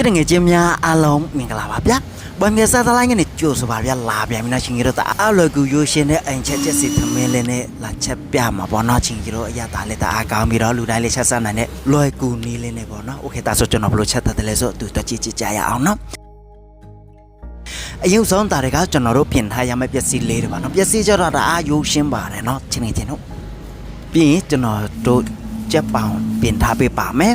ချစ်တဲ့ငယ်ချင်းများအားလုံးမင်္ဂလာပါဗျာ။ဘွမ်မြစားသလိုင်းကနေကြိုဆိုပါဗျာလာပြန်ပြီနော်ရှင်ကြီးတို့အားလွယ်ကူရိုးရှင်နဲ့အိမ်ချက်ချက်စီသမင်းလေးနဲ့လာချက်ပြမှာပေါ့နော်ရှင်ကြီးတို့အရသာလေးတအားကောင်းပြီးတော့လူတိုင်းလေးချက်ဆက်နိုင်တဲ့လွယ်ကူနီးလေးနဲ့ပေါ့နော်။ Okay ဒါဆိုကျွန်တော်ဘလို့ချက်သက်တယ်လဲဆိုသူတို့ကြည့်ကြည့်ကြရအောင်နော်။အယုတ်ဆုံးတာတွေကကျွန်တော်တို့ပြင်ထားရမယ့်ပစ္စည်းလေးတွေပါနော်ပစ္စည်းကြတော့ဒါအယုတ်ရှင်းပါတယ်နော်ချင်းချင်းတို့ပြီးရင်ကျွန်တော်တို့ကြက်ပောင်ပြင်ထားပေးပါမယ်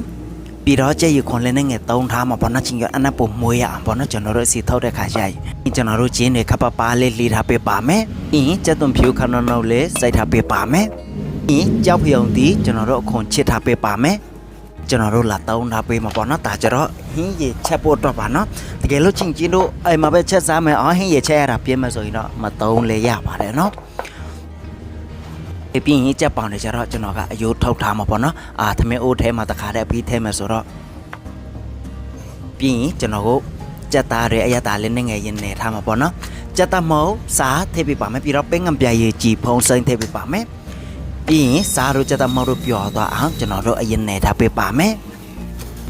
ပြီးတော့ကြက်ရခွန်လည်းနဲ့ငယ်တုံးထားမှာပေါ့နော်ချင်းကအနက်ပုံမွေးရအောင်ပေါ့နော်ကျွန်တော်တို့စီထုတ်တဲ့ခါကျရင်ကျွန်တော်တို့ဂျင်းတွေခပ်ပပါလေးလီထားပေးပါမယ်။အင်းကြက်သွန်ဖြူခဏနှုတ်လေးစိုက်ထားပေးပါမယ်။အင်းကြောက်ဖျုံတီကျွန်တော်တို့အခွန်ချစ်ထားပေးပါမယ်။ကျွန်တော်တို့လာတုံးထားပေးမှာပေါ့နော်ဒါကြတော့ဟင်းရချက်ဖို့တော့ပါနော်။တကယ်လို့ချင်းချင်းတို့အိမ်မှာပဲချက်စားမယ်အော်ဟင်းရချက်ရတာပြင်းမယ်ဆိုရင်တော့မတုံးလေရပါတယ်နော်။ အပြင်ကြီးကြက်ပေါင်နေကြတော့ကျွန်တော်ကအယိုးထုတ်ထားမှာပေါ့နော်အာသမင်းအိုးထဲမှာတခါတည်းပြီးထဲမှာဆိုတော့ပြီးရင်ကျွန်တော်ကိုကြက်သားတွေအရသာလေးနဲ့ငယ်ရင်နေထားမှာပေါ့နော်ကြက်သားမုံစားထည့်ပေးပါမယ်ပြီးတော့ပင်းငံပြရည်ကြည်ဖုံးစိမ့်ထည့်ပေးပါမယ်ပြီးရင်စားတို့ကြက်သားမုံတို့ပျော်သွားအောင်ကျွန်တော်တို့အရင်နေထားပေးပါမယ်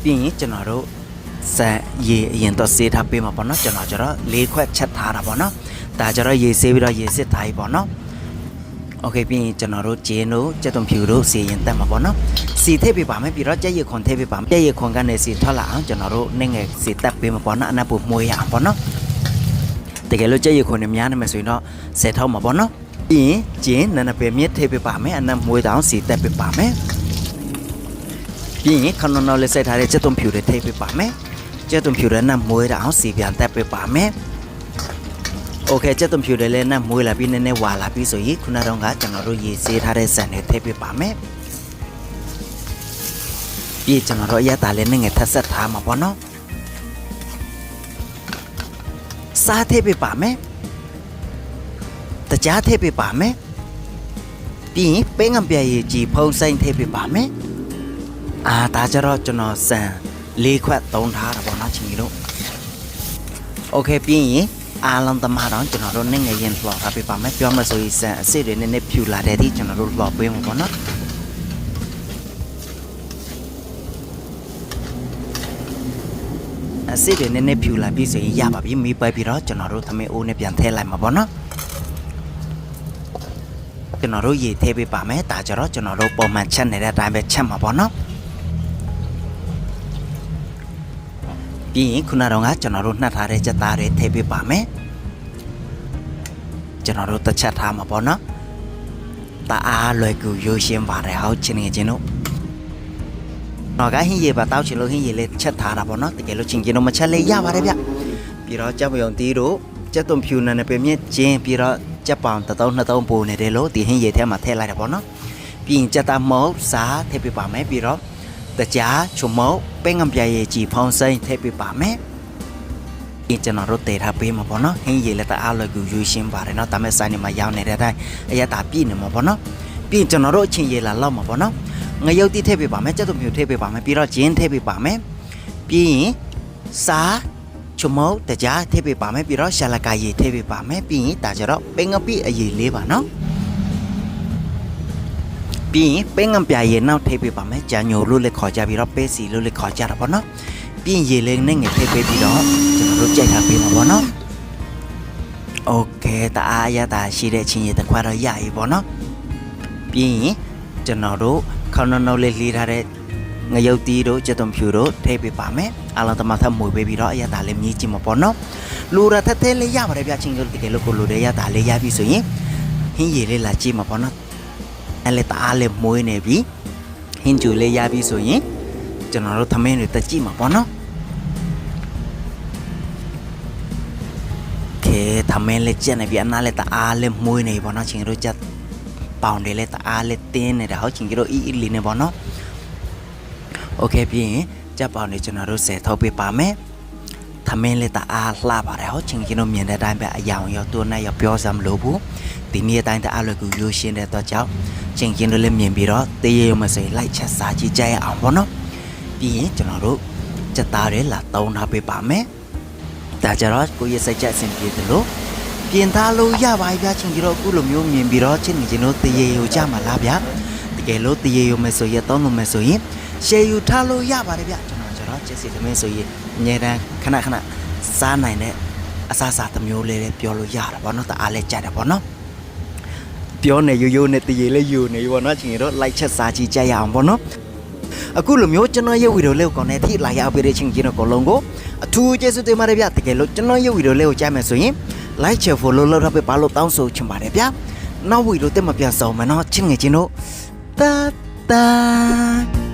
ပြီးရင်ကျွန်တော်တို့စက်ရေအရင်တော့စေးထားပေးမှာပေါ့နော်ကျွန်တော်ကျတော့လေးခွက်ချက်ထားတာပေါ့နော်ဒါကျတော့ရေစေးပြီးတော့ရေစစ်ထားပြီပေါ့နော် โอเคပြီးရင်ကျွန်တော်တို့ဂျင်းတို့ကြက်သွန်ဖြူတို့စီရင်တက်မှာပေါ့နော်စီထည့်ပေးပါမယ်ပြီးတော့ကြက်ရခွန်ထည့်ပေးပါမယ်ကြက်ရခွန်ကနေစီထွက်လာအောင်ကျွန်တော်တို့နဲ့ငယ်စီတက်ပေးမှာပေါ့နော်အနက်ပူမွေးရအောင်ပေါ့နော်တကယ်လို့ကြက်ရခွန်နေများနေမယ်ဆိုရင်တော့ဆယ်ထောက်မှာပေါ့နော်ပြီးရင်ဂျင်းနနပဲမြစ်ထည့်ပေးပါမယ်အနက်မွေးတောင်စီတက်ပေးပါမယ်ပြီးရင်ခဏနော်လေးဆက်ထားတဲ့ကြက်သွန်ဖြူတွေထည့်ပေးပါမယ်ကြက်သွန်ဖြူတွေနဲ့မွေးတောင်စီပြန်တက်ပေးပါမယ် โอเคကြက်သွန်ဖြူတယ်လဲနဲ့မွေးလာပြီးနည်းနည်းဝါလာပြီးဆိုရင်ခုနတော့ကကျွန်တော်တို့ရေစေးထားတဲ့ဆန်တွေထည့်ပေးပါမယ်ပြီးကျွန်တော်တို့အရတာလည်းနဲ့ငယ်ထပ်ဆက်ထားမှာပေါ့နော်စားထည့်ပေးပါမယ်တကြားထည့်ပေးပါမယ်ပြီးရင်ပင်းငပြရေကြီးဖုံးဆိုင်ထည့်ပေးပါမယ်အာဒါကြတော့ကျွန်တော်ဆန်လေးခွက်သုံးထားတာပေါ့နော်ချင်းကြီးတို့ โอเคပြီးရင် အားလုံးသမားတော့ကျွန်တော်တို့နဲ့ငယ်ရင်လှော်ထားပေးပါမယ်ပြောမှဆိုရင်စံအစ်တွေနည်းနည်းဖြူလာတဲ့ဒီကျွန်တော်တို့လှော်ပေးမှာပေါ့နော်အစ်တွေနည်းနည်းဖြူလာပြီးဆိုရင်ရပါပြီမိပိုက်ပြီးတော့ကျွန်တော်တို့သမင်းအိုးနဲ့ပြန်ထည့်လိုက်မှာပေါ့နော်ကျွန်တော်တို့ရေထည့်ပေးပါမယ်ဒါကြတော့ကျွန်တော်တို့ပုံမှန်ချက်နေတဲ့အတိုင်းပဲချက်မှာပေါ့နော် ပြီးရင်ခုနတော့ကကျွန်တော်တို့နှက်ထားတဲ့ချက်သားတွေထည့်ပေးပါမယ်ကျွန်တော်တို့တစ်ချက်ထားမှာပေါ့နော်တအားလွယ်ကူရိုးရှင်းပါတယ်ဟောချင်းငယ်ချင်းတို့တော့ကဟင်းရေပါတောက်ချင်လို့ဟင်းရေလေးချက်ထားတာပေါ့နော်တကယ်လို့ချင်းချင်းတို့မချက်လေးရပါတယ်ဗျပြီးတော့ကြောက်ပြုံတီးတို့ကြက်သွန်ဖြူနံနဲ့ပဲမြင့်ကျင်းပြီးတော့ကြက်ပောင်တစ်သုံးနှစ်သုံးပိုနေတယ်လို့ဒီဟင်းရေထဲမှာထည့်လိုက်တာပေါ့နော်ပြီးရင်ကြက်သားမုတ်စားထည့်ပေးပါမယ်ပြီးတော့ တကြားချုံမုတ်ပဲငံပြရဲ့ကြည်ဖောင်းစိမ့်ထည့်ပေးပါမယ်။ဒီကျွန်တော်တို့တည်ထားပေးမှာပေါ့နော်။ဟင်းရည်လည်းတအားလွယ်ကူယူရှင်းပါတယ်နော်။ဒါမဲ့ဆိုင်နေမှာရောင်းနေတဲ့အတိုင်းအရတာပြည့်နေမှာပေါ့နော်။ပြီးရင်ကျွန်တော်တို့အချင်းရည်လာလောက်မှာပေါ့နော်။ငရုတ်တိထည့်ပေးပါမယ်။ကြက်သွန်ဖြူထည့်ပေးပါမယ်။ပြီးတော့ဂျင်းထည့်ပေးပါမယ်။ပြီးရင်စားချုံမုတ်တကြားထည့်ပေးပါမယ်။ပြီးတော့ရှာလကာရည်ထည့်ပေးပါမယ်။ပြီးရင်ဒါကြတော့ပင်ငပိအရည်လေးပါနော်။ ပြီးရင်ပဲငံပြရေနောက်ထိပ်ပေးပါမယ်ကြာညိုလို့လည်းခေါ်ကြပြီးတော့ပဲစီလို့လည်းခေါ်ကြတာပေါ့နော်ပြီးရင်ရေလေးနဲ့ငယ်ထိပ်ပေးပြီးတော့ကျွန်တော်တို့ကြိုက်ထားပေးမှာပေါ့နော်โอเคတအားရတာရှိတဲ့ချင်းရေတစ်ခွက်တော့ရပြီပေါ့နော်ပြီးရင်ကျွန်တော်တို့ခေါင်းနှုတ်လေးလေးထားတဲ့ငရုတ်တီးတို့ကြက်သွန်ဖြူတို့ထိပ်ပေးပါမယ်အလုံးသမားထပ်မွေပေးပြီးတော့အရတာလေးမြည်ကြည့်မှာပေါ့နော်လူရထက်သေးလေးရပါတယ်ဗျချင်းတို့တကယ်လို့ကိုလူတွေရတာလေးရပြီဆိုရင်ဟင်းရည်လေးလာကြည့်မှာပေါ့နော် အဲ့လေတအားလေးမွေးနေပြီဟင်းကျူလေးရပြီဆိုရင်ကျွန်တော်တို့သမင်းတွေတက်ကြည့်မှာပေါ့နော်ကဲသမင်းလေးကျက်နေပြီအနားလေးတအားလေးမွေးနေပြီပေါ့နော်ချင်းတို့ချက်ပေါင်တွေလေးတအားလေးတင်းနေတာဟုတ်ချင်းတို့အီအီလေးနေပေါ့နော်โอเคပြီးရင်ချက်ပေါင်တွေကျွန်တော်တို့ဆယ်ထုတ်ပေးပါမယ် သမင်းလေးတအားလှပါတယ်ဟုတ်ချင်းကျွန်တော်မြင်တဲ့အတိုင်းပဲအယောင်ရောတွန်းနဲ့ရောပြောစမ်းမလို့ဘူးဒီနေ့အတိုင်းတအားလွယ်ကူရိုးရှင်းတဲ့တော့ကြောင့်ချင်းချင်းတို့လည်းမြင်ပြီးတော့တရေရမစင်လိုက်ချက်စားကြည့်ကြရအောင်ပေါ့နော်ပြီးရင်ကျွန်တော်တို့စက်သားတွေလာတုံးထားပေးပါမယ်ဒါကြတော့ကိုရစိတ်ချက်အဆင်ပြေတယ်လို့ပြင်သားလို့ရပါပြီဗျာချင်းကြီးတို့အခုလိုမျိုးမြင်ပြီးတော့ချင်းချင်းတို့တရေရကြမှာလားဗျာတကယ်လို့တရေရမဆိုရတောင်းလို့မဆိုရင်ရှယ်ယူထားလို့ရပါတယ်ဗျာ ကျွန်တော်ကျတော့ချက်စီသမင်းဆိုရင်အမြဲတမ်းခဏခဏစားနိုင်တဲ့အစားအစာတစ်မျိုးလေးလည်းပြောလို့ရတာပေါ့နော်တအားလည်းကြိုက်တယ်ပေါ့နော်ပြောနေရိုးရိုးနဲ့တရေလေးယူနေပေါ့နော်ချင်းတို့လိုက်ချက်စားကြည့်ကြရအောင်ပေါ့နော်အခုလိုမျိုးကျွန်တော်ရုပ်ဗီဒီယိုလေးကိုကောင်းတဲ့ထိလာရောက်ပေးတဲ့ချင်းချင်းတို့အကုန်လုံးကိုအထူးကျေးဇူးတင်ပါတယ်ဗျတကယ်လို့ကျွန်တော်ရုပ်ဗီဒီယိုလေးကိုကြားမယ်ဆိုရင် like share follow လုပ်တော့ပဲပါလို့တောင်းဆိုချင်ပါတယ်ဗျနောက်ဗီဒီယိုတက်မပြန်ဆောင်မနော်ချင်းငယ်ချင်းတို့တာတာ